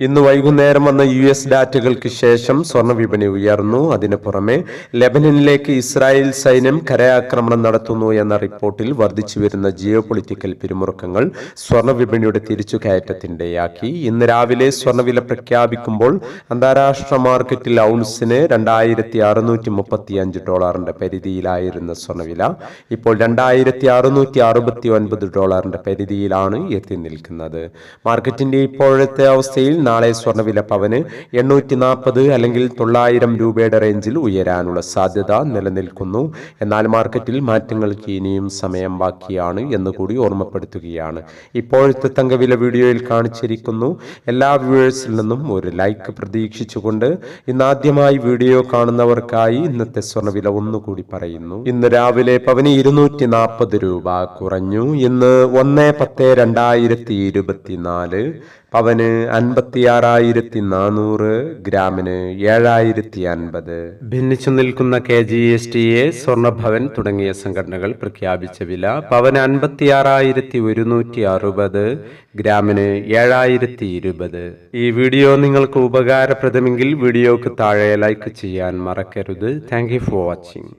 ഇന്ന് വൈകുന്നേരം വന്ന യു എസ് ഡാറ്റകൾക്ക് ശേഷം സ്വർണ വിപണി ഉയർന്നു. അതിനു പുറമെ ലെബനനിലേക്ക് ഇസ്രായേൽ സൈന്യം കരയാക്രമണം നടത്തുന്നു എന്ന റിപ്പോർട്ടിൽ വർദ്ധിച്ചു വരുന്ന ജിയോ പൊളിറ്റിക്കൽ പിരിമുറുക്കങ്ങൾ സ്വർണ വിപണിയുടെ തിരിച്ചുകയറ്റത്തിന്റെയാക്കി ഇന്ന് രാവിലെ സ്വർണവില പ്രഖ്യാപിക്കുമ്പോൾ അന്താരാഷ്ട്ര മാർക്കറ്റിൽ ഔൺസിന് രണ്ടായിരത്തി അറുന്നൂറ്റി മുപ്പത്തി അഞ്ച് ഡോളറിന്റെ പരിധിയിലായിരുന്ന സ്വർണവില ഇപ്പോൾ രണ്ടായിരത്തി അറുന്നൂറ്റി അറുപത്തി ഒൻപത് ഡോളറിന്റെ പരിധിയിലാണ് എത്തി നിൽക്കുന്നത്. മാർക്കറ്റിന്റെ ഇപ്പോഴത്തെ അവസ്ഥയിൽ നാളെ സ്വർണവില പവന് എണ്ണൂറ്റി നാൽപ്പത് അല്ലെങ്കിൽ തൊള്ളായിരം രൂപയുടെ റേഞ്ചിൽ ഉയരാനുള്ള സാധ്യത നിലനിൽക്കുന്നു. എന്നാൽ മാർക്കറ്റിൽ മാറ്റങ്ങൾക്ക് ഇനിയും സമയം ബാക്കിയാണ് എന്ന് കൂടി ഓർമ്മപ്പെടുത്തുകയാണ്. ഇപ്പോഴത്തെ തങ്കവില വീഡിയോയിൽ കാണിച്ചിരിക്കുന്നു. എല്ലാ വ്യൂവേഴ്സിൽ നിന്നും ഒരു ലൈക്ക് പ്രതീക്ഷിച്ചുകൊണ്ട് ഇന്നാദ്യമായി വീഡിയോ കാണുന്നവർക്കായി ഇന്നത്തെ സ്വർണവില ഒന്നുകൂടി പറയുന്നു. ഇന്ന് രാവിലെ പവന് ഇരുന്നൂറ്റി നാൽപ്പത് രൂപ കുറഞ്ഞു. ഇന്ന് ഒന്ന് പത്ത് രണ്ടായിരത്തി ഇരുപത്തിനാല് പവന് അൻപത്തിയാറായിരത്തി നാനൂറ് ഗ്രാമിന് ഏഴായിരത്തി അൻപത് ഭിന്നിച്ചു നിൽക്കുന്ന K G S T A Swarnabhavan തുടങ്ങിയ സംഘടനകൾ പ്രഖ്യാപിച്ച വില പവന് അൻപത്തിയാറായിരത്തി ഒരുന്നൂറ്റി അറുപത് ഗ്രാമിന് ഏഴായിരത്തി ഇരുപത് ഈ വീഡിയോ നിങ്ങൾക്ക് ഉപകാരപ്രദമെങ്കിൽ വീഡിയോക്ക് താഴെ ലൈക്ക് ചെയ്യാൻ മറക്കരുത്. Thank you for watching.